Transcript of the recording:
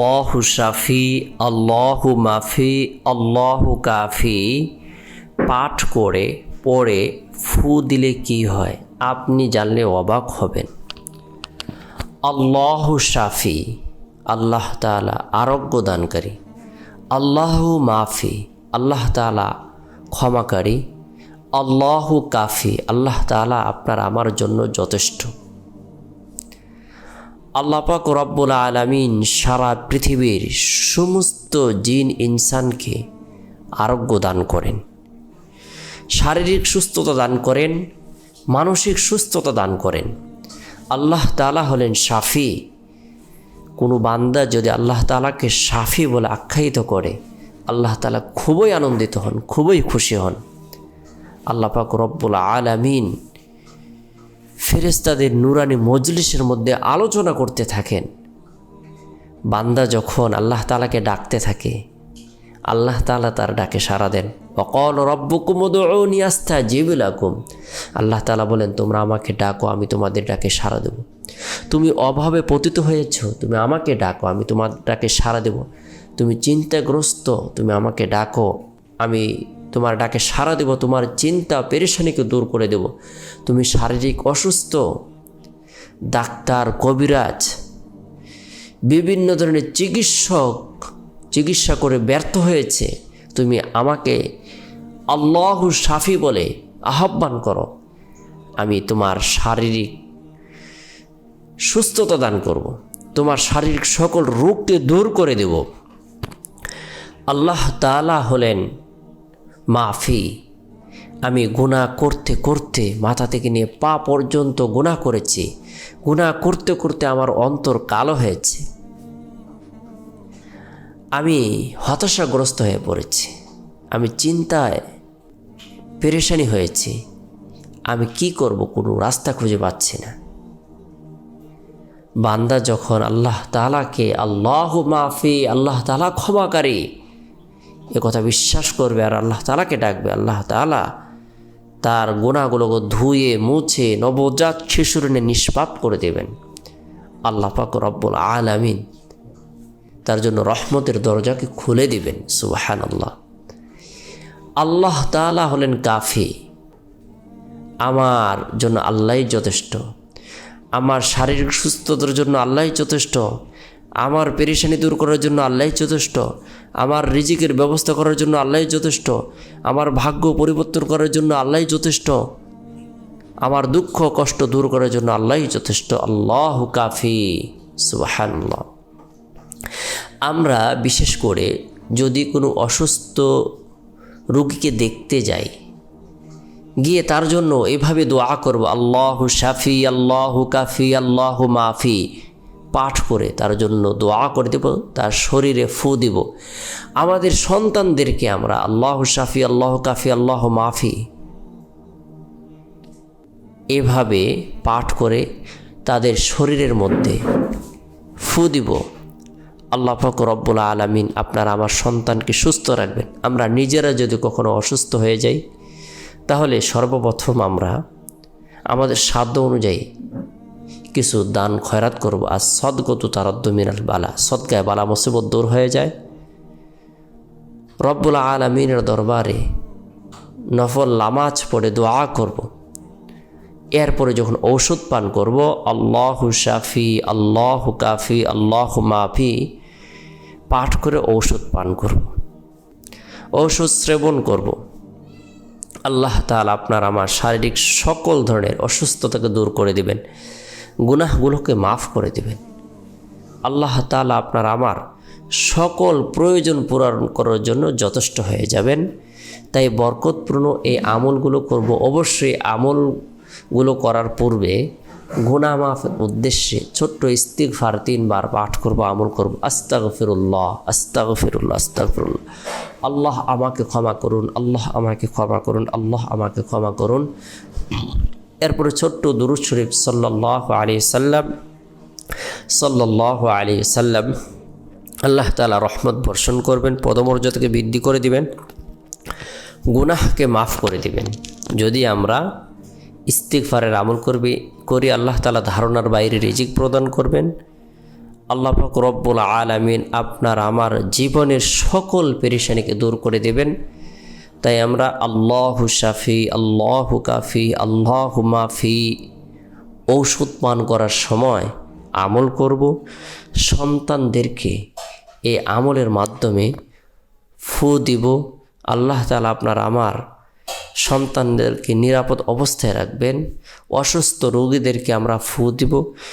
আল্লাহু শাফি, আল্লাহু মাফি, আল্লাহু কাফি। পাঠ করে, পড়ে, ফু দিলে কি হয়? আপনি জানলে অবাক হবেন। আল্লাহু শাফি, আল্লাহ তালা আরোগ্য দানকারী আল্লাহু মাফি, আল্লাহ তালা ক্ষমাকারী। আল্লাহু কাফি, আল্লাহ তালা আপনার আমার জন্য যথেষ্ট। আল্লাপাক রব্বুল আলমিন সারা পৃথিবীর সমস্ত জিন ইনসানকে আরোগ্য দান করেন। শারীরিক সুস্থতা দান করেন, মানসিক সুস্থতা দান করেন। আল্লাহ তালা হলেন সাফি কোনো বান্দা যদি আল্লাহ তালাকে সাফি বলে আখ্যায়িত করে, আল্লাহ তালা খুবই আনন্দিত হন, খুবই খুশি হন। আল্লাহ পাক রব্বুল আলামিন ফেরেস্তাদের নুরানি মজলিসের মধ্যে আলোচনা করতে থাকেন। বান্দা যখন আল্লাহ তালাকে ডাকতে থাকে, আল্লাহ তালা তার ডাকে সাড়া দেন অকল রব্বকুমদৌনি আস্থা জিবিলাকুম আল্লাহ তালা বলেন, তোমরা আমাকে ডাকো, আমি তোমাদের ডাকে সাড়া দেব। তুমি অভাবে পতিত হয়েছ, তুমি আমাকে ডাকো, আমি তোমার ডাকে সাড়া দেব। তুমি চিন্তাগ্রস্ত, তুমি আমাকে ডাকো, আমি তোমার ডাকে সাড়া দেব, তোমার চিন্তা পেরেশানিকে দূর করে দেব। তুমি শারীরিক অসুস্থ, ডাক্তার, কবিরাজ, বিভিন্ন ধরনের চিকিৎসক চিকিৎসা করে ব্যর্থ হয়েছে। তুমি আমাকে আল্লাহ সাফি বলে আহ্বান করো। আমি তোমার শারীরিক সুস্থতা দান করব। তোমার শারীরিক সকল রোগকে দূর করে দেব। আল্লাহ তালা হলেন মাফি। আমি গুণা করতে করতে মাথা থেকে নিয়ে পা পর্যন্ত গুণা করেছি। গুণা করতে করতে আমার অন্তর কালো হয়েছে। আমি হতাশাগ্রস্ত হয়ে পড়েছি। আমি চিন্তায় পেরেশানি হয়েছি। আমি কি করব কোনো রাস্তা খুঁজে পাচ্ছি না। বান্দা যখন আল্লাহ তালাকে আল্লাহ মাফি, আল্লাহ তালা ক্ষমাকারী কথা বিশ্বাস করবে আর আল্লাহ তালাকে ডাকবে। আল্লাহ তালা তার গোনাগুলোকে ধুয়ে, মুছে, নবজাত শিশুর নিষ্পাপ করে দেবেন। আল্লাহ পাক রব্বুল আলামিন তার জন্য রহমতের দরজাকে খুলে দিবেন। সুবাহান আল্লাহ আল্লাহ তালা হলেন কাফি। আমার জন্য আল্লাহই যথেষ্ট। আমার শারীরিক সুস্থতার জন্য আল্লাহই যথেষ্ট। আমার পেরেশানি দূর করার জন্য আল্লাহই যথেষ্ট। আমার রিজিকের ব্যবস্থা করার জন্য আল্লাহই যথেষ্ট। আমার ভাগ্য পরিবর্তন করার জন্য আল্লাহই যথেষ্ট। আমার দুঃখ, কষ্ট দূর করার জন্য আল্লাহই যথেষ্ট। আল্লাহ কাফি। সুবাহান্লাহ আমরা বিশেষ করে যদি কোনো অসুস্থ রোগীকে দেখতে যাই, গিয়ে তার জন্য এভাবে দোয়া করব, আল্লাহ শাফি, আল্লাহ কাফি, আল্লাহ মাফি। পাঠ করে তার জন্য দোয়া করে দেব, তার শরীরে ফু দিব। আমাদের সন্তানদেরকে আমরা আল্লাহ শাফি, আল্লাহ কাফি, আল্লাহ মাফি এভাবে পাঠ করে তাদের শরীরের মধ্যে ফু দিব। আল্লাহ ফকর রব্বুল আলমিন আপনার আমার সন্তানকে সুস্থ রাখবেন। আমরা নিজেরা যদি কখনো অসুস্থ হয়ে যাই, তাহলে সর্বপ্রথম আমরা আমাদের সাধ্য অনুযায়ী কিছু দান, খয়রাত করব আর সদগত তারদ্দ মিনাল বালা সদগায় বালা মুসিবত দূর হয়ে যায় রব্বুল আলমিনের দরবারে নফল লামাজ পড়ে দোয়া করব। এরপরে যখন ঔষধ পান করব, আল্লাহ শাফি, আল্লাহ কাফি, আল্লাহ মাফি, পাঠ করে ঔষধ পান করব। ঔষধ সেবন করব। আল্লাহ তালা আপনার আমার শারীরিক সকল ধরনের অসুস্থতাকে দূর করে দিবেন গুনাহগুলোকে মাফ করে দেবেন। আল্লাহ তালা আপনার আমার সকল প্রয়োজন পূরণ করার জন্য যথেষ্ট হয়ে যাবেন। তাই বরকতপূর্ণ এই আমলগুলো করব। অবশ্যই আমলগুলো করার পূর্বে গুনা মাফের উদ্দেশ্যে ছোট্ট ইস্তিগফার তিনবার পাঠ করব, আমল করব। আস্তাগ ফিরুল্লাহ আস্তাগ ফিরুল্লাহ আস্তাগ ফিরুল্লাহ আল্লাহ আমাকে ক্ষমা করুন, আল্লাহ আমাকে ক্ষমা করুন, আল্লাহ আমাকে ক্ষমা করুন। এরপরে ছোট্ট দুরুদ শরীফ সাল্লাহ আলী সাল্লাম সাল্লাহ আলী সাল্লাম, আল্লাহ তালা রহমত বর্ষণ করবেন পদমর্যাদাকে বৃদ্ধি করে দিবেন, গুনাহকে মাফ করে দিবেন। যদি আমরা ইস্তিকফারের আমল করবি, করি আল্লাহ তালা ধারণার বাইরে রিজিক প্রদান করবেন। আল্লাহ পাক রব্বুল আলামিন আপনার, আমার জীবনের সকল পেরেশানিকে দূর করে দেবেন। তাই আমরা আল্লাহু শাফি, আল্লাহু কাফি, আল্লাহ মাফি ঔষধ পান করার সময় আমল করব। সন্তানদেরকে এই আমলের মাধ্যমে ফু দিব। আল্লাহ তালা আপনার আমার সন্তানদেরকে নিরাপদ অবস্থায় রাখবেন। অসুস্থ রোগীদেরকে আমরা ফু দিব।